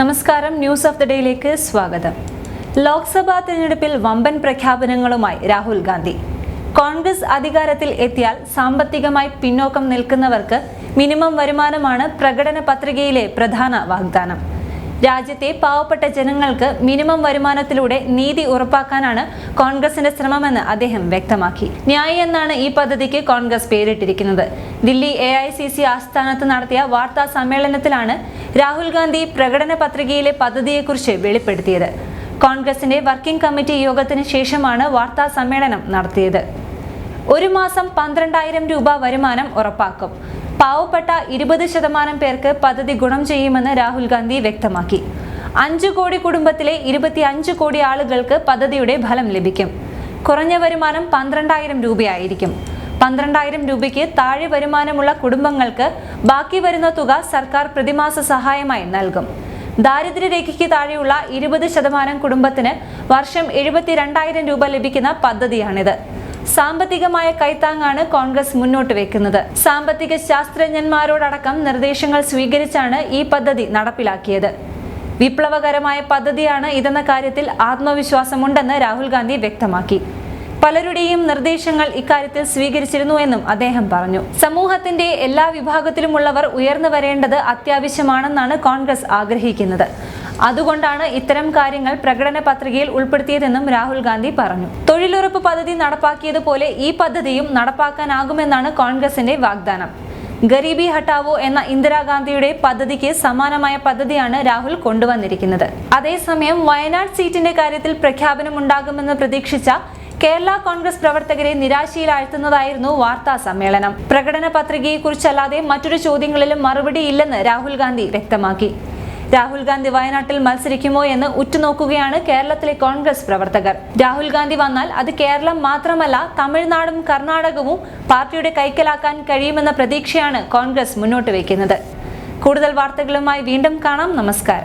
നമസ്കാരം. News of the ഡേയിലേക്ക് സ്വാഗതം. ലോക്സഭാ തെരഞ്ഞെടുപ്പിൽ വമ്പൻ പ്രഖ്യാപനങ്ങളുമായി രാഹുൽ ഗാന്ധി. കോൺഗ്രസ് അധികാരത്തിൽ എത്തിയാൽ സാമ്പത്തികമായി പിന്നോക്കം നിൽക്കുന്നവർക്ക് മിനിമം വരുമാനമാണ് പ്രകടന പത്രികയിലെ പ്രധാന വാഗ്ദാനം. രാജ്യത്തെ പാവപ്പെട്ട ജനങ്ങൾക്ക് മിനിമം വരുമാനത്തിലൂടെ നീതി ഉറപ്പാക്കാനാണ് കോൺഗ്രസിന്റെ ശ്രമമെന്ന് അദ്ദേഹം വ്യക്തമാക്കി. ന്യായ് എന്നാണ് ഈ പദ്ധതിക്ക് കോൺഗ്രസ് പേരിട്ടിരിക്കുന്നത്. ദില്ലി എ ആസ്ഥാനത്ത് നടത്തിയ വാർത്താ സമ്മേളനത്തിലാണ് രാഹുൽ ഗാന്ധി പ്രകടന പത്രികയിലെ പദ്ധതിയെക്കുറിച്ച് വെളിപ്പെടുത്തിയത്. കോൺഗ്രസിന്റെ വർക്കിംഗ് കമ്മിറ്റി യോഗത്തിന് ശേഷമാണ് വാർത്താ സമ്മേളനം നടത്തിയത്. ഒരു മാസം പന്ത്രണ്ടായിരം രൂപ വരുമാനം ഉറപ്പാക്കും. പാവപ്പെട്ട ഇരുപത് ശതമാനം പേർക്ക് പദ്ധതി ഗുണം ചെയ്യുമെന്ന് രാഹുൽ ഗാന്ധി വ്യക്തമാക്കി. അഞ്ചു കോടി കുടുംബത്തിലെ ഇരുപത്തി അഞ്ച് കോടി ആളുകൾക്ക് പദ്ധതിയുടെ ഫലം ലഭിക്കും. കുറഞ്ഞ വരുമാനം പന്ത്രണ്ടായിരം രൂപയായിരിക്കും. പന്ത്രണ്ടായിരം രൂപയ്ക്ക് താഴെ വരുമാനമുള്ള കുടുംബങ്ങൾക്ക് ബാക്കി വരുന്ന തുക സർക്കാർ പ്രതിമാസ സഹായമായി നൽകും. ദാരിദ്ര്യരേഖയ്ക്ക് താഴെയുള്ള ഇരുപത് ശതമാനം കുടുംബത്തിന് വർഷം എഴുപത്തിരണ്ടായിരം രൂപ ലഭിക്കുന്ന പദ്ധതിയാണിത്. സാമ്പത്തികമായ കൈത്താങ്ങാണ് കോൺഗ്രസ് മുന്നോട്ട് വെക്കുന്നത്. സാമ്പത്തിക ശാസ്ത്രജ്ഞന്മാരോടക്കം നിർദ്ദേശങ്ങൾ സ്വീകരിച്ചാണ് ഈ പദ്ധതി നടപ്പിലാക്കിയത്. വിപ്ലവകരമായ പദ്ധതിയാണ് ഇതെന്ന കാര്യത്തിൽ ആത്മവിശ്വാസമുണ്ടെന്ന് രാഹുൽ ഗാന്ധി വ്യക്തമാക്കി. പലരുടെയും നിർദ്ദേശങ്ങൾ ഇക്കാര്യത്തിൽ സ്വീകരിച്ചിരുന്നു എന്നും അദ്ദേഹം പറഞ്ഞു. സമൂഹത്തിന്റെ എല്ലാ വിഭാഗത്തിലുമുള്ളവർ ഉയർന്നു വരേണ്ടത് അത്യാവശ്യമാണെന്നാണ് കോൺഗ്രസ് ആഗ്രഹിക്കുന്നത്. അതുകൊണ്ടാണ് ഇത്തരം കാര്യങ്ങൾ പ്രകടന പത്രികയിൽ ഉൾപ്പെടുത്തിയതെന്നും രാഹുൽ ഗാന്ധി പറഞ്ഞു. തൊഴിലുറപ്പ് പദ്ധതി നടപ്പാക്കിയതുപോലെ ഈ പദ്ധതിയും നടപ്പാക്കാനാകുമെന്നാണ് കോൺഗ്രസിന്റെ വാഗ്ദാനം. ഗരീബി ഹട്ടാവോ എന്ന ഇന്ദിരാഗാന്ധിയുടെ പദ്ധതിക്ക് സമാനമായ പദ്ധതിയാണ് രാഹുൽ കൊണ്ടുവന്നിരിക്കുന്നത്. അതേസമയം വയനാട് സീറ്റിന്റെ കാര്യത്തിൽ പ്രഖ്യാപനമുണ്ടാകുമെന്ന് പ്രതീക്ഷിച്ച കേരള കോൺഗ്രസ് പ്രവർത്തകരെ നിരാശയിലാഴ്ത്തുന്നതായിരുന്നു വാർത്താ സമ്മേളനം. പ്രകടന പത്രികയെക്കുറിച്ചല്ലാതെ മറ്റൊരു ചോദ്യങ്ങളിലും മറുപടിയില്ലെന്ന് രാഹുൽ ഗാന്ധി വ്യക്തമാക്കി. രാഹുൽ ഗാന്ധി വയനാട്ടിൽ മത്സരിക്കുമോ എന്ന് ഉറ്റുനോക്കുകയാണ് കേരളത്തിലെ കോൺഗ്രസ് പ്രവർത്തകർ. രാഹുൽ ഗാന്ധി വന്നാൽ അത് കേരളം മാത്രമല്ല തമിഴ്നാടും കർണാടകവും പാർട്ടിയുടെ കൈക്കലാക്കാൻ കഴിയുമെന്ന പ്രതീക്ഷയാണ് കോൺഗ്രസ് മുന്നോട്ട് വയ്ക്കുന്നത്. കൂടുതൽ വാർത്തകളുമായി വീണ്ടും കാണാം. നമസ്കാരം.